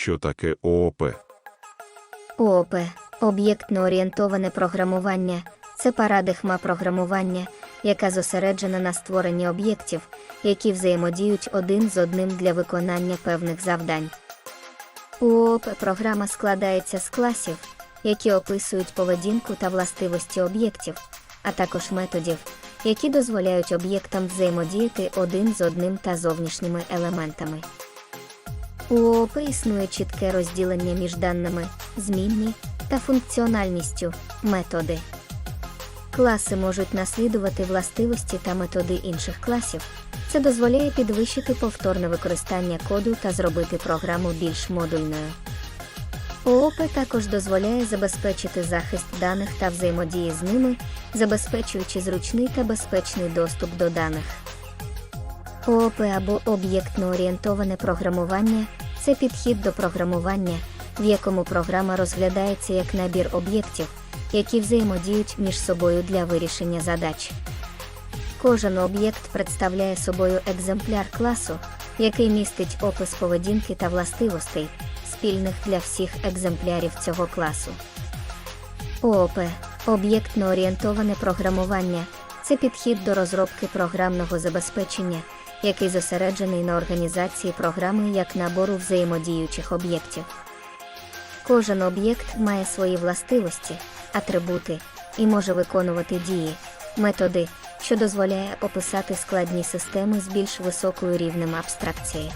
Що таке ООП? ООП об'єктно орієнтоване програмування це парадигма програмування, яка зосереджена на створенні об'єктів, які взаємодіють один з одним для виконання певних завдань. ООП програма складається з класів, які описують поведінку та властивості об'єктів, а також методів, які дозволяють об'єктам взаємодіяти один з одним та зовнішніми елементами. У ООП існує чітке розділення між даними, змінні та функціональністю методи. Класи можуть наслідувати властивості та методи інших класів. Це дозволяє підвищити повторне використання коду та зробити програму більш модульною. ООП також дозволяє забезпечити захист даних та взаємодії з ними, забезпечуючи зручний та безпечний доступ до даних. ООП або об'єктно орієнтоване програмування це підхід до програмування, в якому програма розглядається як набір об'єктів, які взаємодіють між собою для вирішення задач. Кожен об'єкт представляє собою екземпляр класу, який містить опис поведінки та властивостей, спільних для всіх екземплярів цього класу. ООП об'єктно орієнтоване програмування це підхід до розробки програмного забезпечення, який зосереджений на організації програми як набору взаємодіючих об'єктів. Кожен об'єкт має свої властивості, атрибути і може виконувати дії, методи, що дозволяє описати складні системи з більш високою рівнем абстракції.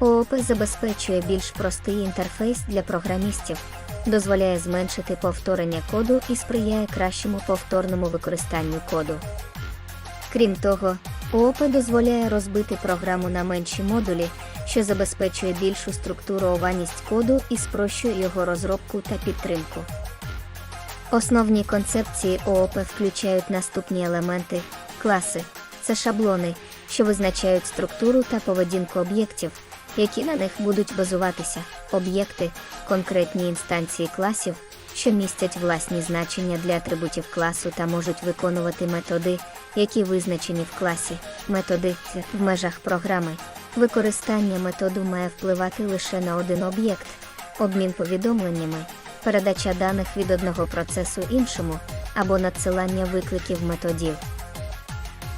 ООП забезпечує більш простий інтерфейс для програмістів, дозволяє зменшити повторення коду і сприяє кращому повторному використанню коду. Крім того, ООП дозволяє розбити програму на менші модулі, що забезпечує більшу структурованість коду і спрощує його розробку та підтримку. Основні концепції ООП включають наступні елементи: класи це шаблони, що визначають структуру та поведінку об'єктів, які на них будуть базуватися, об'єкти, конкретні інстанції класів, що містять власні значення для атрибутів класу та можуть виконувати методи, які визначені в класі, методи в межах програми. Використання методу має впливати лише на один об'єкт, обмін повідомленнями, передача даних від одного процесу іншому або надсилання викликів методів.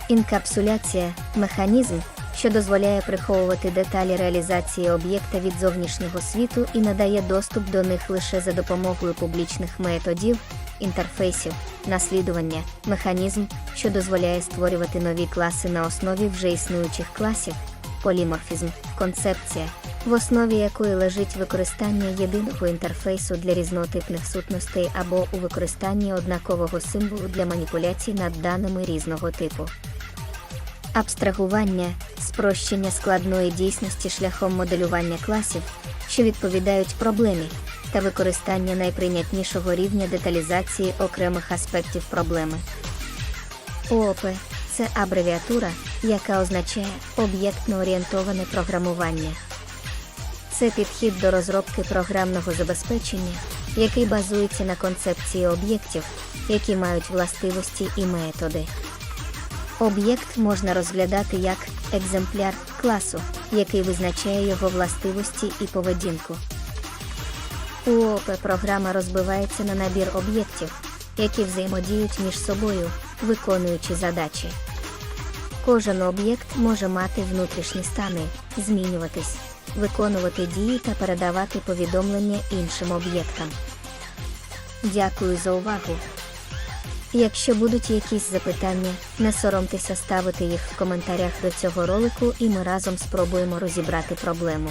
Інкапсуляція механізм, що дозволяє приховувати деталі реалізації об'єкта від зовнішнього світу і надає доступ до них лише за допомогою публічних методів, інтерфейсів, наслідування, механізм, що дозволяє створювати нові класи на основі вже існуючих класів, поліморфізм, концепція, в основі якої лежить використання єдиного інтерфейсу для різнотипних сутностей або у використанні однакового символу для маніпуляцій над даними різного типу. Абстрагування спрощення складної дійсності шляхом моделювання класів, що відповідають проблемі, та використання найприйнятнішого рівня деталізації окремих аспектів проблеми. ООП це абревіатура, яка означає об'єктно орієнтоване програмування. Це підхід до розробки програмного забезпечення, який базується на концепції об'єктів, які мають властивості і методи. Об'єкт можна розглядати як екземпляр класу, який визначає його властивості і поведінку. У ООП програма розбивається на набір об'єктів, які взаємодіють між собою, виконуючи задачі. Кожен об'єкт може мати внутрішні стани, змінюватись, виконувати дії та передавати повідомлення іншим об'єктам. Дякую за увагу! Якщо будуть якісь запитання, не соромтеся ставити їх в коментарях до цього ролику і ми разом спробуємо розібрати проблему.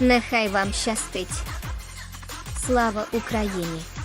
Нехай вам щастить! Слава Україні!